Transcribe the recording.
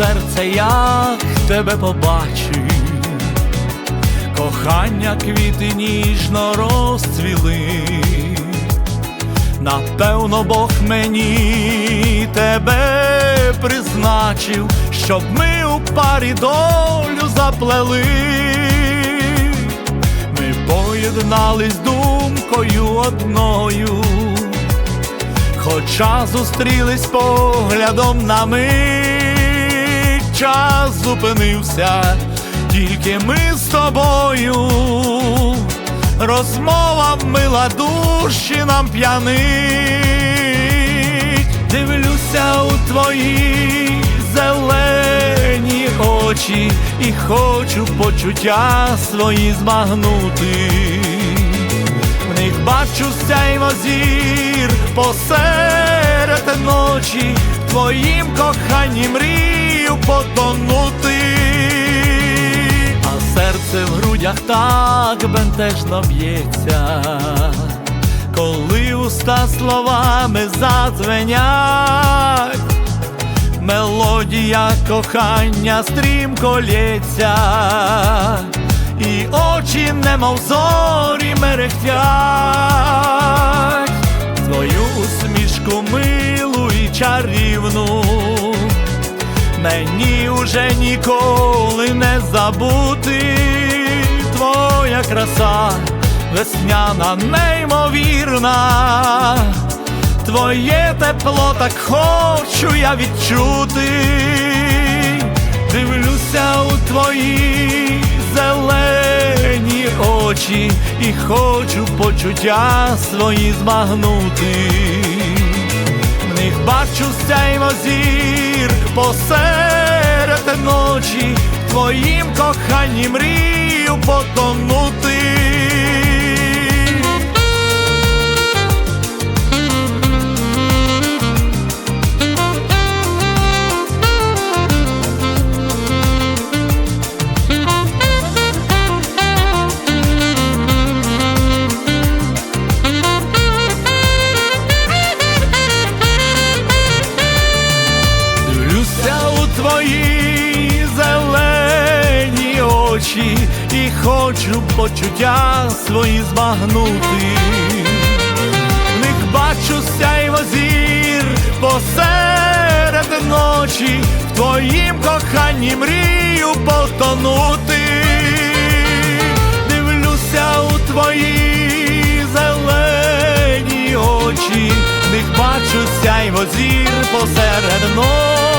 але як тебе побачив, кохання квіти ніжно розцвіли. Напевно, Бог мені тебе призначив, щоб ми у парі долю заплели. Ми поєднались думкою одною, хоча зустрілись поглядом на мить, час зупинився, тільки ми з тобою. Розмова мила душі нам п'янить, дивлюся у твої зелені очі і хочу почуття свої змагнути. В них бачу сяйво зір посеред ночі, твоїм коханні мрію потонути. А серце в грудях так бентежно б'ється, коли уста словами задзвенять, мелодія кохання стрімко лється, і очі немов зорі мерехтять, мені уже ніколи не забути. Твоя краса, весняна, неймовірна, твоє тепло так хочу я відчути, дивлюся у твої зелені очі і хочу почуття свої змагнути. В них бачу сяйво зір посеред ночі, твоїм коханням мрію потонути. Хочу почуття свої збагнути. В них бачу сяйво зір посеред ночі, в твоїм коханні мрію потонути. Дивлюся у твої зелені очі, в них бачу сяйво зір посеред ночі.